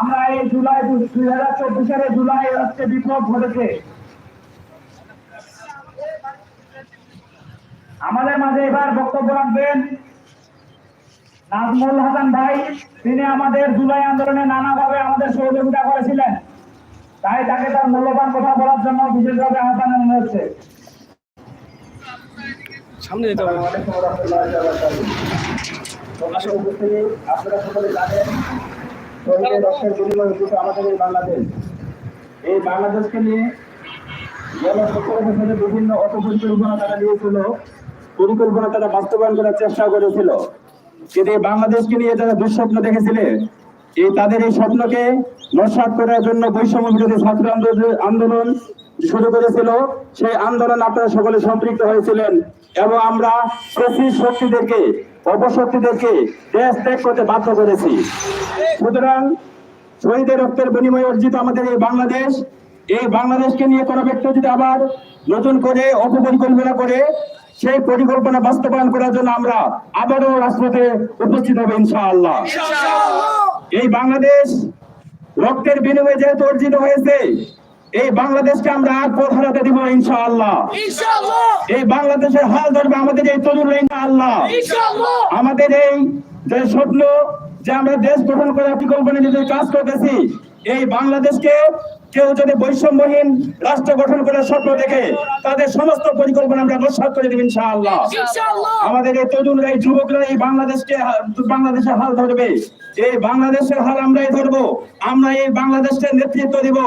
আমরা এই জুলাই দুই হাজার চব্বিশের জুলাই হচ্ছে বিপ্লব ঘটেছে। আমাদের মাঝে এবার বক্তব্য রাখবেন নাজমুল হাসান ভাই। তিনি আমাদের জুলাই আন্দোলনে নানাভাবে আমাদের সহযোগিতা করেছিলেন। তাই তাকে তার মূল্যবান কথা বলার জন্য বিশেষভাবে আহ্বান জানানো হচ্ছে। সামনে যেতে হবে। আপনারা সকলে জানেন শহীদের রক্তের বিনিময়ে আমাদের এই বাংলাদেশ। এই বাংলাদেশকে নিয়ে গত সতেরো বছরে বিভিন্ন অপপরিকল্পনা তারা নিয়েছিল, পরিকল্পনা তারা বাস্তবায়ন করার চেষ্টা করেছিল। কিন্তু এই বাংলাদেশকে নিয়ে তারা দুঃস্বপ্ন দেখেছিলেন এই তাদের এই স্বপ্নকে নস্বাত করার জন্য বৈষম্য বিরোধী ছাত্র আন্দোলন- শুরু করেছিল। সেই আন্দোলন আপনারা সকলে সম্পৃক্ত হয়েছিলেন এবং আমরা শক্তিদেরকে অপশক্তিদেরকে দেশ ত্যাগ করতে বাধ্য করেছি। সুতরাং শহীদের রক্তের বিনিময়ে অর্জিত আমাদের এই বাংলাদেশ এই বাংলাদেশকে নিয়ে কোনো ব্যক্তি যদি আবার নতুন করে অপপরিকল্পনা করে সেই পরিকল্পনা বাস্তবায়ন করার জন্য আমরা আবারও রাজপথে উপস্থিত হবে ইনশাআল্লাহ। এই বাংলাদেশ রক্তের বিনিময়ে যেহেতু অর্জিত হয়েছে এই বাংলাদেশকে আমরা আর পথ হারাতে দিব ইনশাআল্লাহ। এই বাংলাদেশের হাল ধরবে আমাদের এই তরুণ ইনশাআল্লাহ। আমাদের এই যে স্বপ্ন যে আমরা দেশ গঠন করে পরিকল্পনা নিয়ে কাজ করতেছি এই বাংলাদেশকে কেউ যদি বৈষম্যহীন রাষ্ট্র গঠন করার স্বপ্ন দেখে তাদের সমস্ত পরিকল্পনা আমরা নস্বাত করে দেব ইনশাআল্লাহ। আমাদের এই তরুণরা এই যুবকরা এই বাংলাদেশকে বাংলাদেশের হাল ধরবে। এই বাংলাদেশের হাল আমরাই ধরবো। আমরা এই বাংলাদেশের নেতৃত্ব দিব।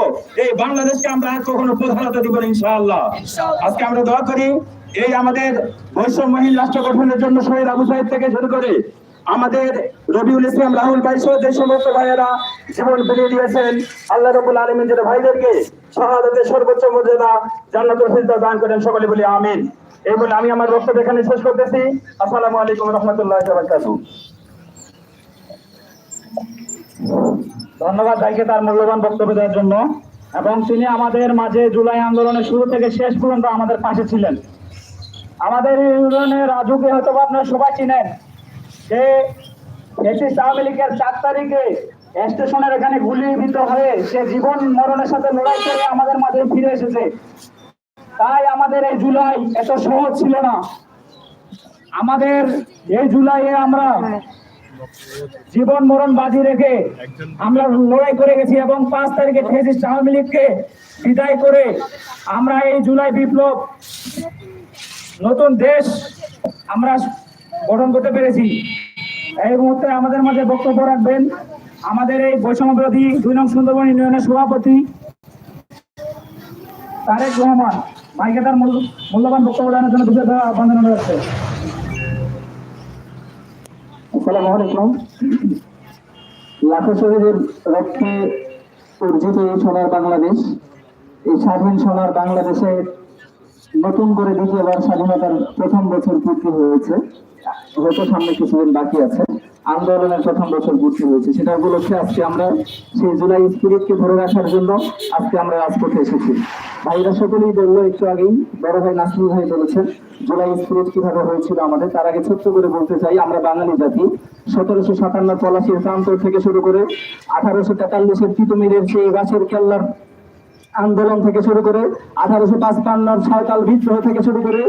এই বাংলাদেশকে আমরা আর কখনো প্রধানত দিব না ইনশাআল্লাহ। আজকে আমরা দোয়া করি এই আমাদের বৈষম্যহীন রাষ্ট্র গঠনের জন্য শহীদ আবু সাহেব থেকে শুরু করে আমাদের রবিউল ইসলাম রাহুল ভাই সহ যে সমস্ত ভাইয়েরা জীবন ফিরিয়ে দিয়েছেন, আল্লাহ রবুল আলমিন যেন ভাইদেরকে শাহাদাতের সর্বোচ্চ মর্যাদা, জান্নাতুল ফিরদাউস দান করেন, সকলে বলি আমিন। এই বলে আমি আমার বক্তব্য এখানে শেষ করতেছি। আসসালামু আলাইকুম রহমতুল্লাহ বারাকাতুহু। ধন্যবাদ ভাইকে তার মূল্যবান বক্তব্য দেওয়ার জন্য। এবং তিনি আমাদের মাঝে জুলাই আন্দোলনের শুরু থেকে শেষ পর্যন্ত আমাদের পাশে ছিলেন। আমাদের এই ইউনিয়নে রাজুকে হয়তো আপনারা সবাই চিনেন। যে ফ্যাসিস্ট আওয়ামী লীগের চার তারিখে স্টেশনের এখানে গুলিবিদ্ধ হয়ে সে জীবন মরণের সাথে লড়াই করে আমাদের মাঝে ফিরে এসেছে। তাই আমাদের এই জুলাই এত সহজ ছিল না। আমাদের এই জুলাইয়ে আমরা জীবন মরণ বাজি রেখে আমরা লড়াই করে গেছি এবং পাঁচ তারিখে ফেসিস্ট আওয়ামী লীগকে বিদায় করে আমরা এই জুলাই বিপ্লব নতুন দেশ আমরা গঠন করতে পেরেছি। এই মুহূর্তে আমাদের মাঝে বক্তব্য রাখবেন আমাদের এই বৈষম্য বিরোধী দুই নং সুন্দরবন ইউনিয়নের সভাপতি তারেক রহমান। মাইকে তার মূল্যবান বক্তব্য দেওয়ার জন্য বিশেষ আহ্বান জানানো হচ্ছে। লাখো শহীদের রক্তে অর্জিত এই সোনার বাংলাদেশ, এই স্বাধীন সোনার বাংলাদেশে নতুন করে দ্বিতীয়বার স্বাধীনতার প্রথম বছর পূর্তি হয়েছে। হয়তো সামনে কিছুদিন বাকি আছে। আন্দোলনের প্রথম বছর পূর্তি হয়েছে। সেটা উপলক্ষে আজকে আমরা সেই জুলাই স্পিরিটকে ধরে রাখার জন্য আজকে আমরা রাজপথে এসেছি। ভাইরা সকলেই বলল, একটু আগেই বড় ভাই নাসরুল ভাই বলেছেন, জুলাই স্পিরিট কীভাবে হয়েছিল আমাদের, তার আগে ছোট্ট করে বলতে চাই, আমরা বাঙালি জাতি। সতেরোশো সাতান্ন পলাশির প্রান্তর থেকে শুরু করে আঠারোশো তেতাল্লিশের তিতুমিরের সেই গাছের কেল্লার আন্দোলন থেকে শুরু করে আঠারোশো পাঁচপান্নর সাঁওতাল বিদ্রোহ থেকে শুরু করে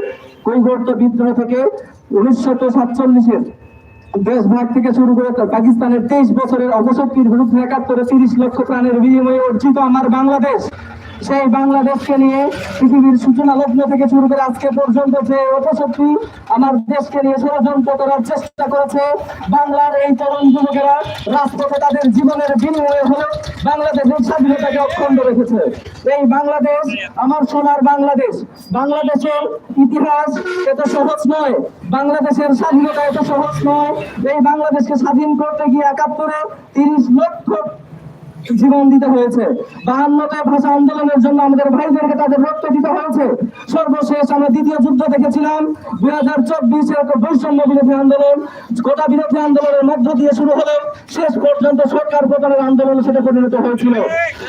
কৈবর্ত বিদ্রোহ থেকে উনিশশো সাতচল্লিশের দেশভাগ থেকে শুরু করে পাকিস্তানের তেইশ বছরের অপশক্তির বিরুদ্ধে একাত্তরে তিরিশ লক্ষ প্রাণের বিনিময়ে অর্জিত আমার বাংলাদেশ। সেই বাংলাদেশকে নিয়ে পৃথিবীর সূচনা লগ্ন থেকে শুরু করে আজকে পর্যন্ত যে অপশক্তি আমার দেশকে নিয়ে ষড়যন্ত্র করার চেষ্টা করেছে। বাংলার এই তরুণ যুবকেরা রাজপথে তাদের জীবনের বিনিময়ে হলে বাংলাদেশের স্বাধীনতাকে অক্ষুণ্ণ রেখেছে। এই বাংলাদেশ আমার সোনার বাংলাদেশ। বাংলাদেশের ইতিহাস এত সহজ নয়। বাংলাদেশের স্বাধীনতা এত সহজ নয়। এই বাংলাদেশকে স্বাধীন করতে গিয়ে একাত্তরে তিরিশ লক্ষ জীবন দিতে হয়েছে। বাহান্নটা ভাষা আন্দোলনের জন্য আমাদের ভাইদেরকে তাদের রক্ত দিতে হয়েছে। সর্বশেষ আমরা দ্বিতীয় যুদ্ধ দেখেছিলাম। দুই হাজার চব্বিশের বৈষম্য বিরোধী আন্দোলন, গোটা বিরোধী আন্দোলনের মধ্য দিয়ে শুরু হলো। শেষ পর্যন্ত সরকার পতনের আন্দোলন সেটা পরিণত হয়েছিল।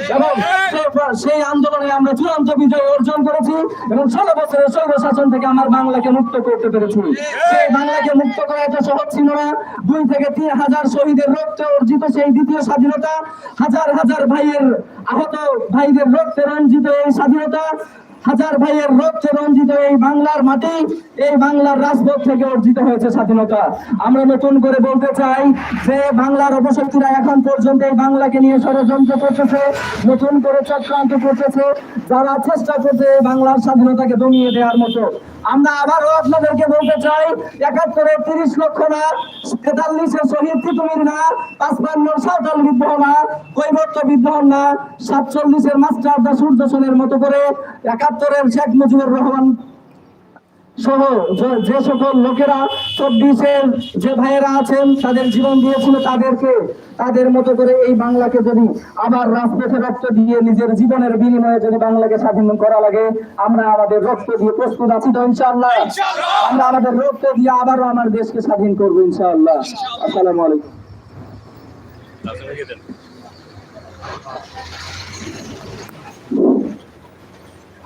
এবং সেই- সেই আন্দোলনে আমরা চূড়ান্ত বিজয় অর্জন করেছি এবং ষোলো বছরের শৈব শাসন থেকে আমার বাংলাকে মুক্ত করতে পেরেছি। সেই বাংলাকে মুক্ত করা এত সহজ ছিল না। দুই থেকে তিন হাজার শহীদের রক্তে অর্জিত সেই দ্বিতীয় স্বাধীনতা, হাজার হাজার হাজার ভাইয়ের আহত ভাইদের রক্তে রঞ্জিত এই স্বাধীনতা, হাজার ভাইয়ের রক্তে রঞ্জিত এই বাংলার মাটি, এই বাংলার রাজপথ থেকে অর্জিত হয়েছে স্বাধীনতা। আমরা নতুন করে বলতে চাই যে বাংলার অবশক্তিরা এখন পর্যন্ত এই বাংলাকে নিয়ে ষড়যন্ত্র করতেছে, নতুন করে চক্রান্ত করতেছে, যারা চেষ্টা করছে বাংলার স্বাধীনতাকে দমিয়ে দেওয়ার মতো। আমরা আবারও আপনাদেরকে বলতে চাই একাত্তরের তিরিশ লক্ষ না, তেতাল্লিশে শহীদ তিতুমির না, পাঁচপান্ন সাঁওতাল বিদ্রোহ না, কৈবর্ত বিদ্রোহ না, সাতচল্লিশের মাস্টার দা সূর্য মতো করে একাত্তরের শেখ মুজিবুর রহমান সহ যে- সকল লোকেরা চব্বিশের যে ভাইয়েরা আছেন তাদের জীবন দিয়েছিল তাদেরকে তাদের মতো করে এই বাংলাকে যদি আবার রাজপথে রক্ত দিয়ে নিজের জীবনের বিনিময়ে যদি বাংলাকে স্বাধীন করা লাগে আমরা আমাদের রক্ত দিয়ে প্রস্তুত আছি তো ইনশাআল্লাহ। আমরা আমাদের রক্ত দিয়ে আবারও আমার দেশকে স্বাধীন করব ইনশাআল্লাহ। আসসালামু আলাইকুম।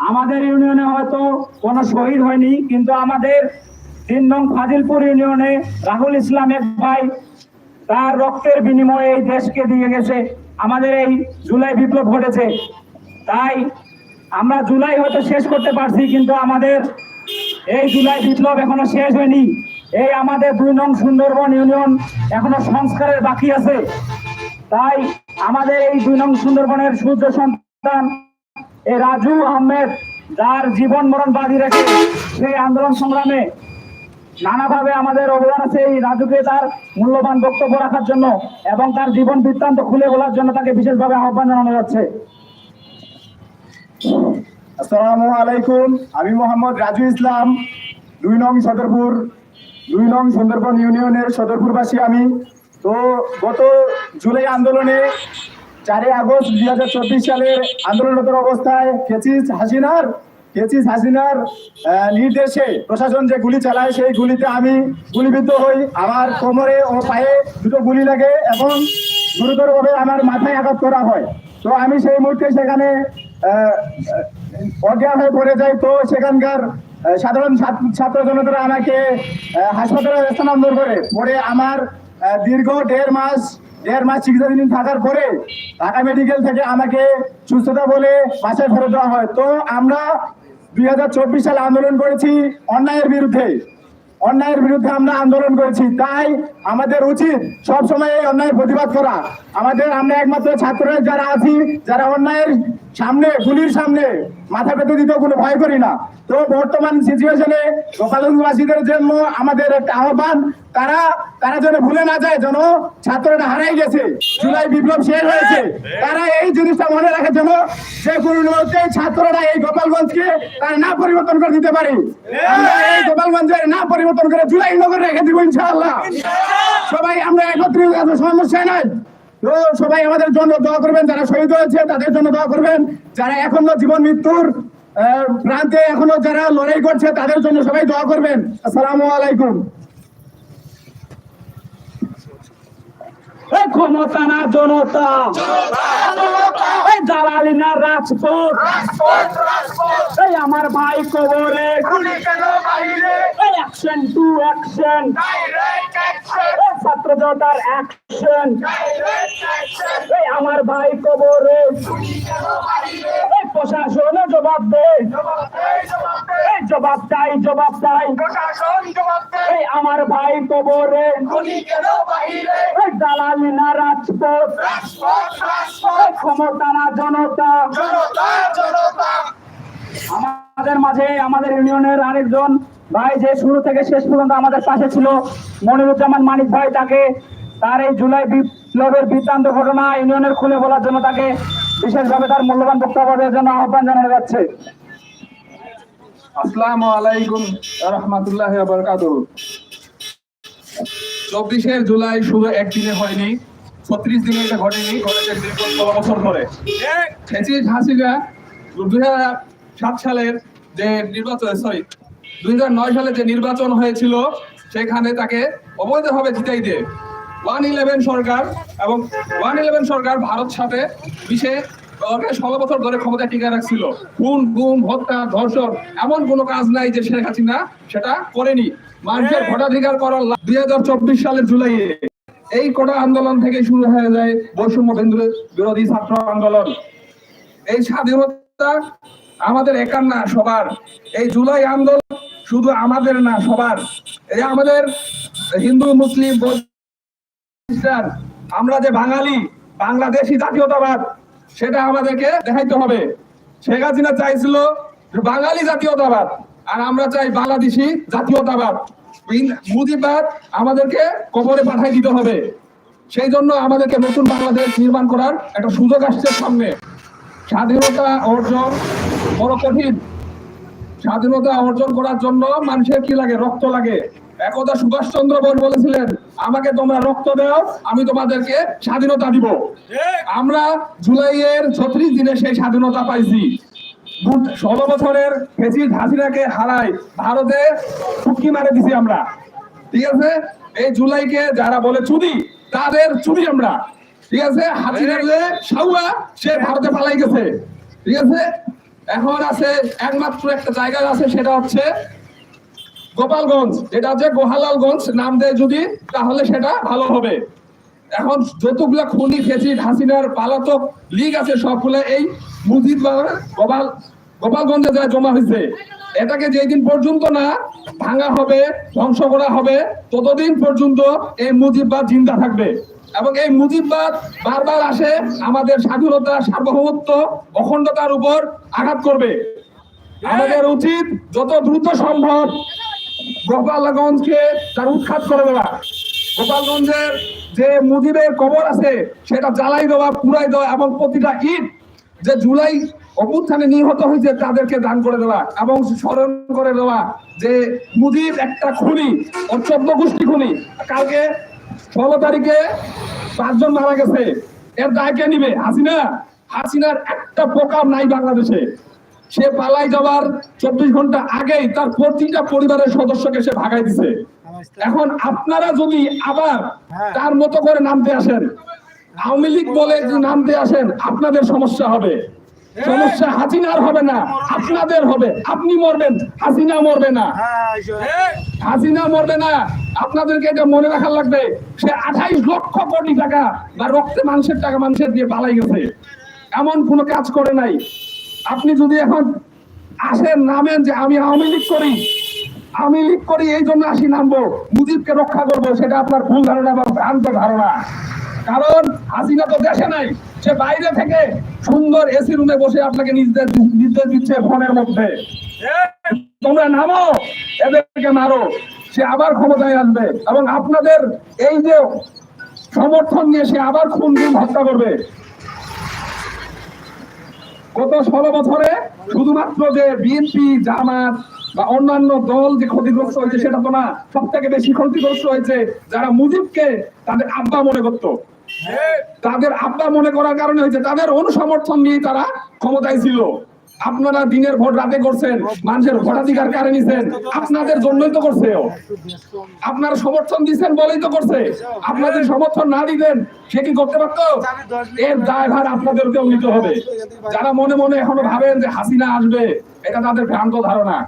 আমাদের ইউনিয়নে হয়তো কোনো শহীদ হয়নি, কিন্তু আমাদের তিন নং ফাজিলপুর ইউনিয়নে রাহুল ইসলাম এক ভাই তার রক্তের বিনিময়ে এই দেশকে দিয়ে গেছে। আমাদের এই জুলাই বিপ্লব ঘটেছে। তাই আমরা জুলাই হয়তো শেষ করতে পারছি, কিন্তু আমাদের এই জুলাই বিপ্লব এখনও শেষ হয়নি। এই আমাদের দুই নং সুন্দরবন ইউনিয়ন এখনও সংস্কারের বাকি আছে। তাই আমাদের এই দুই নং সুন্দরবনের সূর্য সন্তান এই রাজু আহমেদ, যার জীবন মরণ বাজি রেখে সেই আন্দোলন সংগ্রামে নানাভাবে আমাদের অবদান আছে এই রাজুকে তার মূল্যবান বক্তব্য রাখার জন্য এবং তার জীবন বৃত্তান্ত খুলে বলার জন্য তাকে বিশেষভাবে আহ্বান জানানো যাচ্ছে। আসসালামু আলাইকুম, আমি মোহাম্মদ রাজু ইসলাম, দুই নং সদরপুর, দুই নং সুন্দরবন ইউনিয়নের সদরপুরবাসী আমি। তো গত জুলাই আন্দোলনে চারই আগস্ট দুই হাজার চব্বিশ সালের আন্দোলনরত অবস্থায় কেচিস হাসিনার কেচিস হাসিনার নির্দেশে প্রশাসন যে গুলি চালায়, সেই গুলিতে আমি গুলিবিদ্ধ হই। আমার কোমরে ও পায়ে দুটো গুলি লাগে এবং গুরুতরভাবে আমার মাথায় আঘাত করা হয়। তো আমি সেই মুহূর্তে সেখানে অজ্ঞান হয়ে পড়ে যাই। তো সেখানকার সাধারণ ছাত্র জনতারা আমাকে হাসপাতালে স্থানান্তর করে। পরে আমার দীর্ঘ দেড় মাস দেড় মাস চিকিৎসাধীন থাকার পরে ঢাকা মেডিকেল থেকে আমাকে সুস্থতা বলে বাসায় ফেরত দেওয়া হয়। তো আমরা দুই হাজার চব্বিশ সালে আন্দোলন করেছি অন্যায়ের বিরুদ্ধে। অন্যায়ের বিরুদ্ধে আমরা আন্দোলন করেছি। তাই আমাদের উচিত সবসময় এই অন্যায়ের প্রতিবাদ করা। আমাদের আমরা একমাত্র ছাত্ররা যারা আছি, যারা অন্যায়ের সামনে, গুলির সামনে মাথা পেতে দিতে কোনো ভয় করি না। তো বর্তমান সিচুয়েশনে গোপালগঞ্জবাসীদের জন্য আমাদের একটা আহ্বান, তারা তারা যেন ভুলে না যায় যেন ছাত্ররা হারাই গেছে। জুলাই বিপ্লব শেষ হয়েছে। তারা এই জিনিসটা মনে রাখার জন্য যে কোনো মুহূর্তে ছাত্ররা এই গোপালগঞ্জকে তারা না পরিবর্তন করে দিতে পারে। এই গোপালগঞ্জের না পরিবর্তন করে জুলাই নগর রেখে দিব ইনশাআল্লাহ। সবাই আমরা একত্রিত সমস্যা নাই। সবাই আমাদের জন্য দোয়া করবেন, যারা শহীদ হয়েছে তাদের জন্য দোয়া করবেন। যারা এখনও জীবন মৃত্যুর প্রান্তে এখনও যারা লড়াই করছে তাদের জন্য সবাই দোয়া করবেন। আসসালামু আলাইকুম। ক্ষমতা না জনতা। দালালি না রাজপথ। এই আমার ভাই কবরে। অ্যাকশন টু অ্যাকশন ছাত্র জনতার অ্যাকশন এই আমার ভাই কবরে। প্রশাসন জবাব দে। এই জবাব চাই জবাব চাই। এই আমার ভাই কবরে। এই না রাজপথ। ক্ষমতা না জনতা। আমাদের মাঝে আমাদের ইউনিয়নের আরেকজন ভাই যে শুরু থেকে শেষ পর্যন্ত আমাদের পাশে ছিল মনিরুজ্জামান মানিক ভাই তাকে তার এই জুলাই বিপ্লবের বৃত্তান্ত ঘটনা ইউনিয়নের খুলে বলার জন্য তাকে বিশেষভাবে তার মূল্যবান বক্তব্য দেওয়ার জন্য আহ্বান জানানো যাচ্ছে। আসসালামু আলাইকুম রহমতুল্লাহ চব্বিশে জুলাই শুধু একদিনে হয়নি, ছত্রিশ দিনে এটা ঘটেনি, ঘটেছে দীর্ঘ ষোলো বছর ধরে। হাসিনা দুই হাজার সাত সালের যে নির্বাচন সরি দুই হাজার নয় সালে যে নির্বাচন হয়েছিল, সেখানে তাকে অবৈধভাবে জিতাই দেয় ওয়ান ইলেভেন সরকার এবং ওয়ান ইলেভেন সরকার ভারত সাথে মিশে ষোলো বছর ধরে ক্ষমতায় টিকে রাখছিল। খুন, গুম, হত্যা, ধর্ষণ এমন কোনো কাজ নাই যে শেখ হাসিনা সেটা করেনি। মানুষের ভোটাধিকার করার দুই হাজার চব্বিশ সালের জুলাইয়ে এই কোটা আন্দোলন থেকে শুরু হয়ে যায় বৈষম্য বিরোধী ছাত্র আন্দোলন। এই স্বাধীনতা আমাদের একার না, সবার। এই জুলাই আন্দোলন শুধু আমাদের না, সবার। এই আমাদের হিন্দু, মুসলিম খ্রিস্টান, আমরা যে বাঙালি, বাংলাদেশি জাতীয়তাবাদ, সেটা আমাদেরকে দেখাইতে হবে। শেখ হাসিনা চাইছিল বাঙালি জাতীয়তাবাদ। আর আমরা চাই বাংলাদেশি জাতীয়তাবাদ। মুজিবাদ আমাদেরকে কবরে পাঠাই দিতে হবে। সেই জন্য আমাদেরকে নতুন বাংলাদেশ নির্মাণ করার একটা সুযোগ আসছে সামনে। স্বাধীনতা অর্জন বড় কঠিন। স্বাধীনতা অর্জন করার জন্য মানুষের কি লাগে? রক্ত লাগে। একদা সুভাষ চন্দ্র বোস বলেছিলেন আমাকে তোমরা রক্ত দাও আমি তোমাদেরকে স্বাধীনতা দিব। আমরা জুলাইয়ের ছত্রিশ দিনে সেই স্বাধীনতা পাইছি। ষোলো বছরের ফেসিস হাসিনাকে হারাই ভারতে ফুটকি মারে দিছি আমরা। ঠিক আছে? এই জুলাইকে যারা বলে চুদি তাদের চুরি আমরা। ঠিক আছে? হাসিনার যে সাউয়া সে ভারতে পালাই গেছে। ঠিক আছে? এখন আছে একমাত্র একটা জায়গা আছে, সেটা হচ্ছে গোপালগঞ্জ। এটা হচ্ছে গোহালালগঞ্জ, নাম দেয় যদি, তাহলে সেটা ভালো হবে। এখন যতগুলা খুনি ফেসি হাসিনার পালাতক লিগ আছে সবগুলো এই মুজিদ গোপাল, গোপালগঞ্জে যা জমা হয়েছে, এটাকে যেদিন পর্যন্ত না ভাঙা হবে, ধ্বংস করা হবে, ততদিন পর্যন্ত এই মুজিববাদ জিন্দা থাকবে। এবং এই মুজিববাদ বারবার আসে, আমাদের স্বাধীনতা, সার্বভৌমত্ব, অখণ্ডতার উপর আঘাত করবে। আমাদের উচিত যত দ্রুত সম্ভব গোপালগঞ্জকে তার উৎখাত করে দেওয়া। গোপালগঞ্জের যে মুজিবের কবর আছে, সেটা জ্বালাই দেওয়া পুরাই দেওয়া এবং প্রতিটা ইট যে জুলাই অভ্যুত্থানে নিহত হয়েছে, তাদেরকে দান করে দেওয়া এবং স্মরণ করে দেওয়া যে মুজিব একটা খুনি, ওর চোদ্দ গোষ্ঠী খুনি। কালকে ষোলো তারিখে পাঁচজন মারা গেছে। এর দায় কে নিবে? হাসিনা। হাসিনার একটা প্রকার নাই বাংলাদেশে। সে পালাই যাওয়ার চব্বিশ ঘণ্টা আগেই তার প্রতিটা পরিবারের সদস্যকে সে ভাগাই দিছে। এখন আপনারা যদি আবার তার মতো করে নামতে আসেন আওয়ামী লীগ বলে যে নামতে আসেন আপনাদের সমস্যা হবে। সমস্যা হাসিনার হবে না আপনাদের হবে। আপনি মরবেন হাসিনা মরবে না। হাসিনা মরবে না আপনাদেরকে এটা মনে রাখা লাগবে। সে আঠাইশ লক্ষ কোটি টাকা বা রক্তে মানুষের টাকা মানুষের দিয়ে পালাই গেছে। এমন কোনো কাজ করে নাই। আপনি যদি এখন আসেন নামেন যে আমি আওয়ামী লীগ করি আমি লীগ করি এই জন্য আসি নামবো মুজিবকে রক্ষা করব সেটা আপনার ভুল ধারণা বা ভ্রান্ত ধারণা। কারণ হাসিনা তো দেশে নাই সে বাইরে থেকে সুন্দর এসি রুমে বসে আপনাকে নির্দেশ নির্দেশ দিচ্ছে ফোনের মধ্যে। তোমরা নামো এদেরকে মারো সে আবার ক্ষমতায় আসবে। এবং আপনাদের এই যে সমর্থন নিয়ে সে আবার খুন গুম হত্যা করবে। গত ষোলো বছরে শুধুমাত্র যে বিএনপি জামাত বা অন্যান্য দল যে ক্ষতিগ্রস্ত হয়েছে, সেটা তো না। সব থেকে বেশি ক্ষতিগ্রস্ত হয়েছে যারা মুজিবকে তাদের আব্বা মনে করত। তাদের আব্বা মনে করার কারণে হয়েছে, তাদের অনুসমর্থন নিয়ে তারা ক্ষমতায় ছিল। আপনারা দিনের ভোট রাতে করছেন, মানুষের ভোটাধিকার কারে নিছেন, আপনাদের জন্যই তো করছে। আপনারা সমর্থন দিচ্ছেন বলেই তো করছে। আপনাদের সমর্থন না দিবেন সে কি করতে পারতো? এর দায়ভার আপনাদেরকেও নিতে হবে। যারা মনে মনে এখনও ভাবেন যে হাসিনা আসবে, এটা তাদের ভ্রান্ত ধারণা।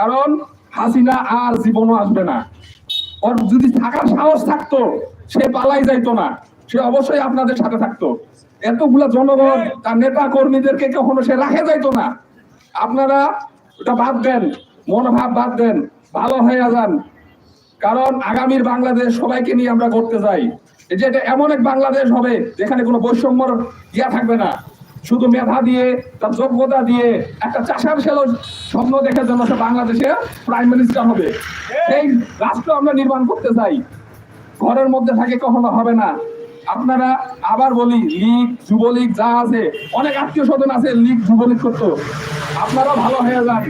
কারণ হাসিনা আর জীবনও আসবে না। ওর যদি থাকার সাহস থাকতো, সে পালাই যাইতো না। সে অবশ্যই আপনাদের সাথে থাকতো। এতগুলা জনগণ, তার নেতা কর্মীদেরকে কখনো সে রাখে যাইতো না। আপনারা ওটা বাদ দেন, মনোভাব বাদ দেন, ভালো হয়ে যান। কারণ আগামীর বাংলাদেশ সবাইকে নিয়ে আমরা করতে যাই যে এটা এমন এক বাংলাদেশ হবে, যেখানে কোনো বৈষম্যর ইয়া থাকবে না। শুধু মেধা দিয়ে, তার যোগ্যতা দিয়ে একটা চাষার ছেলে স্বপ্ন দেখার জন্য সে বাংলাদেশে প্রাইম মিনিস্টার হবে। এই রাষ্ট্র আমরা নির্মাণ করতে চাই। ঘরের মধ্যে থাকে কখনো হবে না। আপনারা আবার বলি, লীগ, যুবলীগ যা আছে, অনেক আত্মীয় স্বজন আছে লীগ, যুবলীগ করতো। আপনারা ভালো হয়ে যান।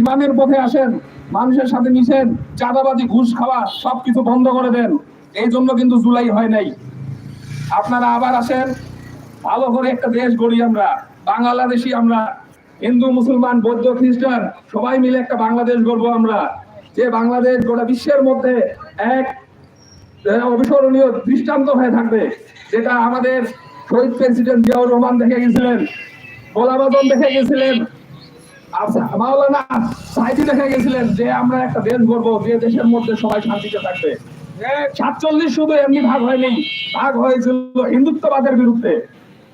ইমানের পথে আসেন, মানুষের সাথে মিশেন, চাঁদাবাজি, ঘুষ খাওয়া, সবকিছু বন্ধ করে দেন। এই জন্য কিন্তু জুলাই হয় নাই। আপনারা আবার আসেন ভালো করে একটা দেশ গড়ি আমরা বাংলাদেশি আমরা, হিন্দু, মুসলমান, বৌদ্ধ, খ্রিস্টান, সবাই মিলে একটা বাংলাদেশ গড়বো আমরা। যে বাংলাদেশ গোটা বিশ্বের মধ্যে এক অবিস্মরণীয় দৃষ্টান্ত হয়ে থাকবে, যেটা আমাদের শহীদ প্রেসিডেন্ট জিয়াউর রহমান দেখে গেছিলেন আজম দেখে গেছিলেন মাওলানা দেখে গেছিলেন যে আমরা একটা দেশ গড়বো, যে দেশের মধ্যে সবাই শান্তিতে থাকবে। সাতচল্লিশ শুধু এমনি ভাগ হয়নি, ভাগ হয়েছিল হিন্দুত্ববাদের বিরুদ্ধে।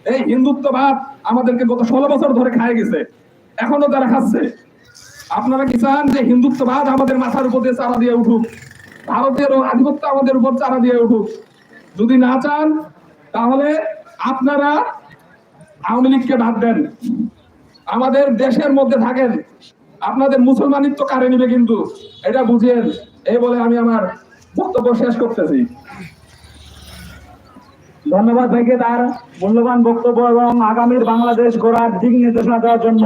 এই হিন্দুত্ববাদ আমাদেরকে গত ষোলো বছর ধরে খায় গেছে। এখনও তারা খাচ্ছে। আপনারা কি চান যে হিন্দুত্ববাদ আমাদের মাথার উপর দিয়ে চারা দিয়ে উঠুক? ভারতের আধিপত্য আমাদের উপর চারা দিয়ে উঠুক। যদি না চান, তাহলে আপনারা আওয়ামী লীগকে বাদ দেন। আমাদের দেশের মধ্যে থাকেন। আপনাদের মুসলমানিত্ব কারে নিবে কিন্তু। এটা বুঝেন। এই বলে আমি আমার বক্তব্য শেষ করতেছি। ধন্যবাদ ভাইকে তার মূল্যবান বক্তব্য এবং আগামীর বাংলাদেশ গড়ার দিক নির্দেশনা দেওয়ার জন্য।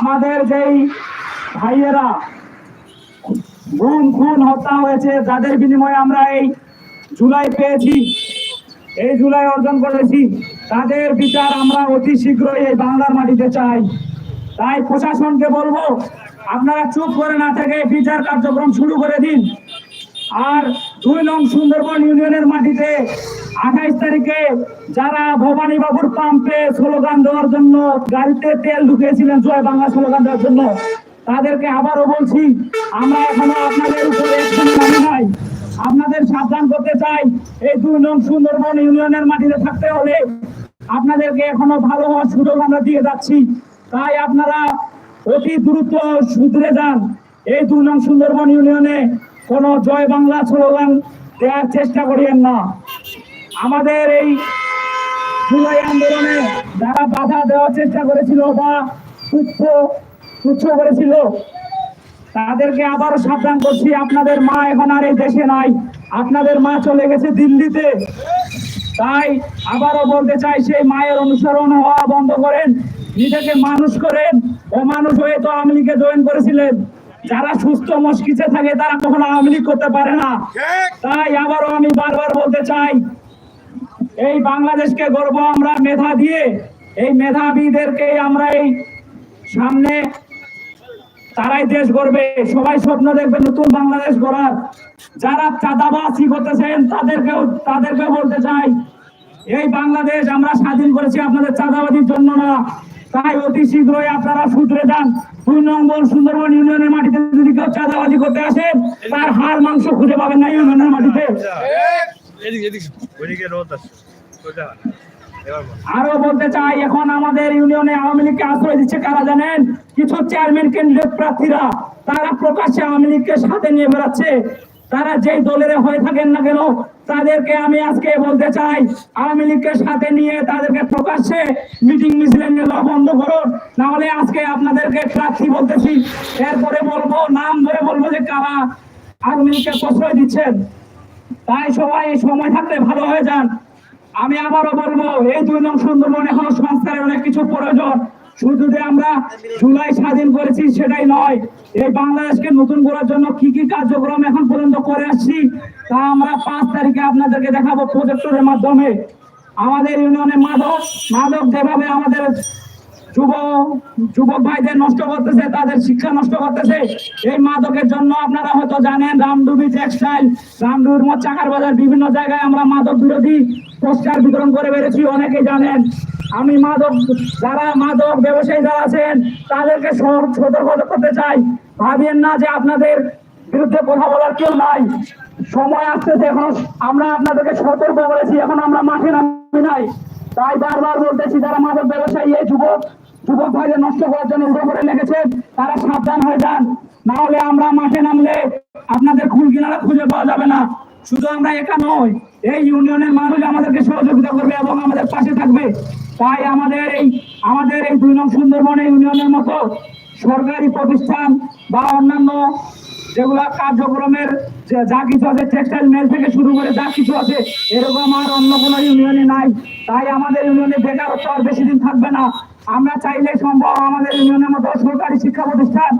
আমাদের যেই ভাইয়েরা গুম, খুন, হত্যা হয়েছে, যাদের বিনিময়ে আমরা এই জুলাই পেয়েছি, এই জুলাই অর্জন করেছি, তাদের বিচার আমরা অতি শীঘ্রই এই বাংলার মাটিতে চাই। তাই প্রশাসনকে বলব, আপনারা চুপ করে না থেকে বিচার কার্যক্রম শুরু করে দিন। আর দুই নং সুন্দরবন ইউনিয়নের মাটিতে আঠাইশ তারিখে যারা ভবানী বাবুর পাম্পে স্লোগান দেওয়ার জন্য গাড়িতে তেল ঢুকিয়েছিলেন জয় বাংলা স্লোগান দেওয়ার জন্য, তাদেরকে আবারও বলছি, আমরা এখনও আপনাদের উপরে নাই। আপনাদের সাবধান করতে চাই, এই দুই নং সুন্দরবন ইউনিয়নের মাটিতে থাকতে হলে আপনাদেরকে এখনও ভালো হওয়ার সুযোগ আমরা দিয়ে যাচ্ছি। তাই আপনারা অতি দ্রুত শুধরে যান। এই দুই নং সুন্দরবন ইউনিয়নে কোনো জয় বাংলা স্লোগান দেওয়ার চেষ্টা করিয়েন না। আমাদের এই জুলাই আন্দোলনে যারা বাধা দেওয়ার চেষ্টা করেছিল বা তুচ্ছ তুচ্ছ করেছিল তাদেরকে আবারও সাবধান করছি। আপনাদের মা এখন আর এই দেশে নাই। আপনাদের মা চলে গেছে দিল্লিতে। তাই আবারও বলতে চাই সেই মায়ের অনুসরণ হওয়া বন্ধ করেন। নিজেকে মানুষ করেন। ও মানুষ হয়ে তো আওয়ামী লীগে জয়েন করেছিলেন। যারা সুস্থ মস্কিচে থাকে তারা কখনো আওয়ামী লীগ করতে পারে না। তাই আবারও আমি বারবার বলতে চাই এই বাংলাদেশকে গর্ব আমরা মেধা দিয়ে। এই মেধাবীদেরকে আমরা এই সামনে তারাই দেশ গড়বে। সবাই স্বপ্ন দেখবে নতুন বাংলাদেশ গড়ার। যারা চাঁদাবাসি করতেছেন তাদেরকেও তাদেরকে বলতে চাই এই বাংলাদেশ আমরা স্বাধীন করেছি আপনাদের চাঁদাবাজির জন্য না। তাই অতি শীঘ্রই আপনারা শুধরে যান। দুই নম্বর সুন্দরবন ইউনিয়নের মাটিতে যদি কেউ চাঁদাবাজি করতে আসেন তার হাড় মাংস খুঁজে পাবেন না ইউনিয়নের মাটিতে। আরও বলতে চাই, এখন আমাদের ইউনিয়নে আওয়ামী লীগকে আশ্রয় দিচ্ছে কারা জানেন? কিছু চেয়ারম্যান ক্যান্ডিডেট প্রার্থীরা, তারা প্রকাশ্যে আওয়ামী লীগকে সাথে নিয়ে বেড়াচ্ছে। তারা যেই দলের হয়ে থাকেন না কেন, তাদেরকে আমি আজকে বলতে চাই, আওয়ামী লীগকে সাথে নিয়ে তাদেরকে প্রকাশ্যে মিটিং মিছিলে নিয়ে বন্ধ করুন। নাহলে আজকে আপনাদেরকে প্রার্থী বলতেছি। এরপরে বলব, নাম ধরে বলব যে কারা আওয়ামী লীগকে প্রশ্রয় দিচ্ছেন। তাই সবাই সময় থাকতে ভালো হয়ে যান। আমি আবারও বলব, এই দুই নং সুন্দরবন এখনও সংস্কারের অনেক কিছু প্রয়োজন। শুধু যে আমরা জুলাই স্বাধীন করেছি সেটাই নয়, এই বাংলাদেশকে নতুন করার জন্য কি কি কার্যক্রম এখন পর্যন্ত করে আসছি, তা আমরা পাঁচ তারিখে আপনাদেরকে দেখাবো প্রজেক্টরের মাধ্যমে। আমাদের ইউনিয়নে মাদক মাদক যেভাবে আমাদের যুব যুবক ভাইদের নষ্ট করতেছে, তাদের শিক্ষা নষ্ট করতেছে। এই মাদকের জন্য আপনারা হয়তো জানেন রামডুবি টেক্সটাইল, রামডুবির চাকার বাজার বিভিন্ন জায়গায় আমরা মাদক বিরোধী পোস্টার বিতরণ করে বেড়েছি অনেকে জানেন। আমি মাদক, যারা মাদক ব্যবসায়ী যারা আছেন, তাদেরকে সতর্ক করতে চাই। ভাবেন না যে আপনাদের বিরুদ্ধে কথা বলার কেউ নাই। সময় আসতেছে, এখন আমরা আপনাদেরকে সতর্ক করেছি, এখন আমরা মাঠে নামি নাই। তাই বারবার বলতেছি, যারা মাদক ব্যবসায়ী, এই যুবক যুবক ভাইদের নষ্ট করার জন্য উঠে করে লেগেছে, তারা সাবধান হয়ে যান। না হলে আমরা মাঠে নামলে আপনাদের খুন কিনারা খুঁজে পাওয়া যাবে না। শুধু আমরা একা নই, এই ইউনিয়নের মানুষ আমাদেরকে সহযোগিতা করবে এবং আমাদের পাশে থাকবে। তাই আমাদের এই আমাদের এই দুই নং সুন্দরবন ইউনিয়নের মতো সরকারি প্রতিষ্ঠান বা অন্যান্য যেগুলা কার্যক্রমের যা কিছু আছে টেক্সটাইল মেল থেকে শুরু করে যা কিছু আছে, এরকম আর অন্য কোনো ইউনিয়নে নাই। তাই আমাদের ইউনিয়নে বেকারত্ব আর বেশি দিন থাকবে না। আমরা চাইলে সম্ভব আমাদের ইউনিয়নের মতো সরকারি শিক্ষা প্রতিষ্ঠান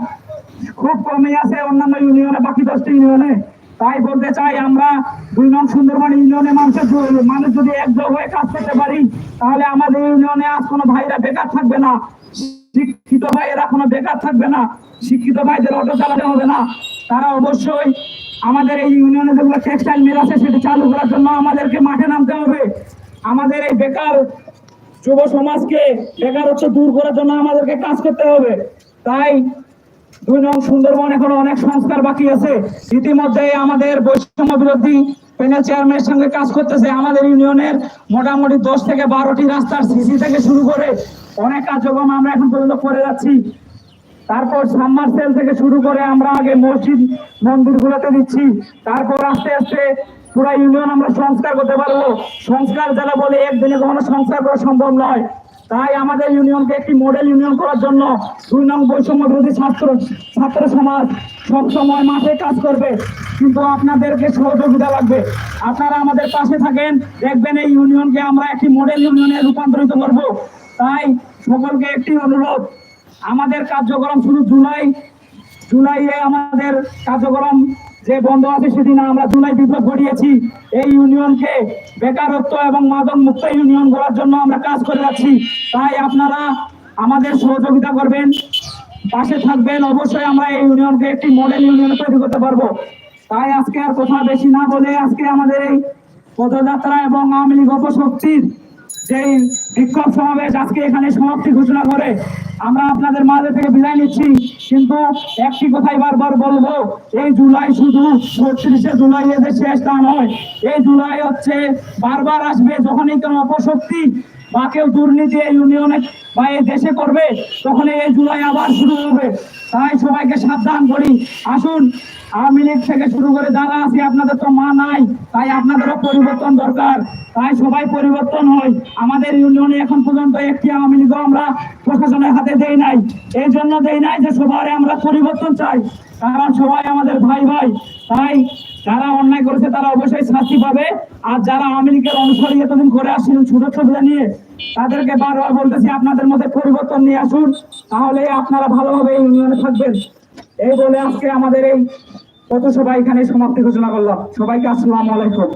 খুব কমই আছে, অন্যান্য ইউনিয়নে, বাকি দশটি ইউনিয়নে। তাই বলতে চাই আমরা দুই নং সুন্দরবন ইউনিয়নে মানুষের মানুষ যদি একযোগ হয়ে কাজ করতে পারি, তাহলে আমাদের ইউনিয়নে আজ কোনো ভাইরা বেকার থাকবে না। শিক্ষিত ভাইয়েরা কোনো বেকার থাকবে না। শিক্ষিত ভাইদের অটো চালাতে হবে না। তারা অবশ্যই আমাদের এই ইউনিয়নে যেগুলো টেক্সটাইল মিল আছে, সেটি চালু করার জন্য আমাদেরকে মাঠে নামতে হবে। আমাদের এই বেকার যুব সমাজকে বেকারত্ব দূর করার জন্য আমাদেরকে কাজ করতে হবে। তাই দুই নং সুন্দরবন এখন অনেক সংস্কার বাকি আছে। ইতিমধ্যে আমাদের বৈষম্য বিরোধী প্যানেল চেয়ারম্যানের সঙ্গে কাজ করতেছে। আমাদের ইউনিয়নের মোটামুটি দশ থেকে বারোটি রাস্তার সিসি থেকে শুরু করে অনেক কার্যক্রম আমরা এখন পর্যন্ত করে যাচ্ছি। তারপর সাবমার্সেল থেকে শুরু করে আমরা আগে মসজিদ, মন্দিরগুলোতে দিচ্ছি। তারপর আস্তে আস্তে পুরো ইউনিয়ন আমরা সংস্কার করতে পারব। সংস্কার যারা বলে একদিনে কখনো সংস্কার করা সম্ভব নয়। তাই আমাদের ইউনিয়নকে একটি মডেল ইউনিয়ন করার জন্য দুই নং বৈষম্য বিরোধী ছাত্র ছাত্র সমাজ সবসময় মাঠে কাজ করবে। কিন্তু আপনাদেরকে সহযোগিতা লাগবে। আপনারা আমাদের পাশে থাকেন, দেখবেন এই ইউনিয়নকে আমরা একটি মডেল ইউনিয়নে রূপান্তরিত করব। তাই সকলকে একটি অনুরোধ, আমাদের কার্যক্রম শুধু জুলাই জুলাইয়ে আমাদের কার্যক্রম যে বন্ধ আছে সেদিন আমরা জুলাই বিপ্লব ঘটিয়েছি এই ইউনিয়নকে বেকারত্ব এবং মাদক মুক্ত ইউনিয়ন করার জন্য আমরা কাজ করে যাচ্ছি। তাই আপনারা আমাদের সহযোগিতা করবেন, পাশে থাকবেন। অবশ্যই আমরা এই ইউনিয়নকে একটি মডেল ইউনিয়ন তৈরি করতে পারব। তাই আজকে আর কথা বেশি না বলে আজকে আমাদের এই পদযাত্রা এবং আওয়ামী লীগ অপশক্তির যে বিক্ষোভ সমাবেশ আজকে এখানে সমাপ্তি ঘোষণা করে। আমরা আপনাদের মাঝে থেকে বিদায় নিচ্ছি, কিন্তু একটি কথাই বারবার বলব, এই জুলাই শুধু ছত্রিশে জুলাই এদের শেষ তা নয়, এই জুলাই হচ্ছে বারবার আসবে যখনই কোনো অপশক্তি বা কেউ দুর্নীতি এই ইউনিয়নে বা এই দেশে করবে তখন এই জুলাই আবার শুরু হবে। তাই সবাইকে সাবধান করি। আসুন, আওয়ামী লীগ থেকে শুরু করে যারা আছি, আপনাদের তো মা নাই, তাই আপনাদেরও পরিবর্তন দরকার। তাই সবাই পরিবর্তন হয় আমাদের ইউনিয়নে এখন পর্যন্ত একটি আওয়ামী লীগও আমরা প্রশাসনের হাতে দেই নাই। এই জন্য দেই নাই যে সবার আমরা পরিবর্তন চাই। কারণ সবাই আমাদের ভাই ভাই। তাই যারা অন্যায় করেছে, তারা অবশ্যই শাস্তি পাবে। আর যারা আওয়ামী লীগের অনুসারী এতদিন করে আসছিলেন সুযোগ সুবিধা নিয়ে তাদেরকে বারবার বলতেছি, আপনাদের মধ্যে পরিবর্তন নিয়ে আসুন, তাহলে আপনারা ভালোভাবে ইউনিয়নে থাকবেন। এই বলে আজকে আমাদের এই পথসভা এখানে সমাপ্তি ঘোষণা করলাম। সবাইকে আসসালামু আলাইকুম।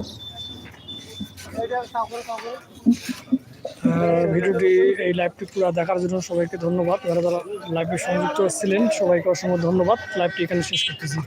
ভিডিওটি এই লাইভটি পুরো দেখার জন্য সবাইকে ধন্যবাদ। যারা যারা লাইভে সংযুক্ত ছিলেন, সবাইকে অসংখ্য ধন্যবাদ। লাইভটি এখানে শেষ করতেছি।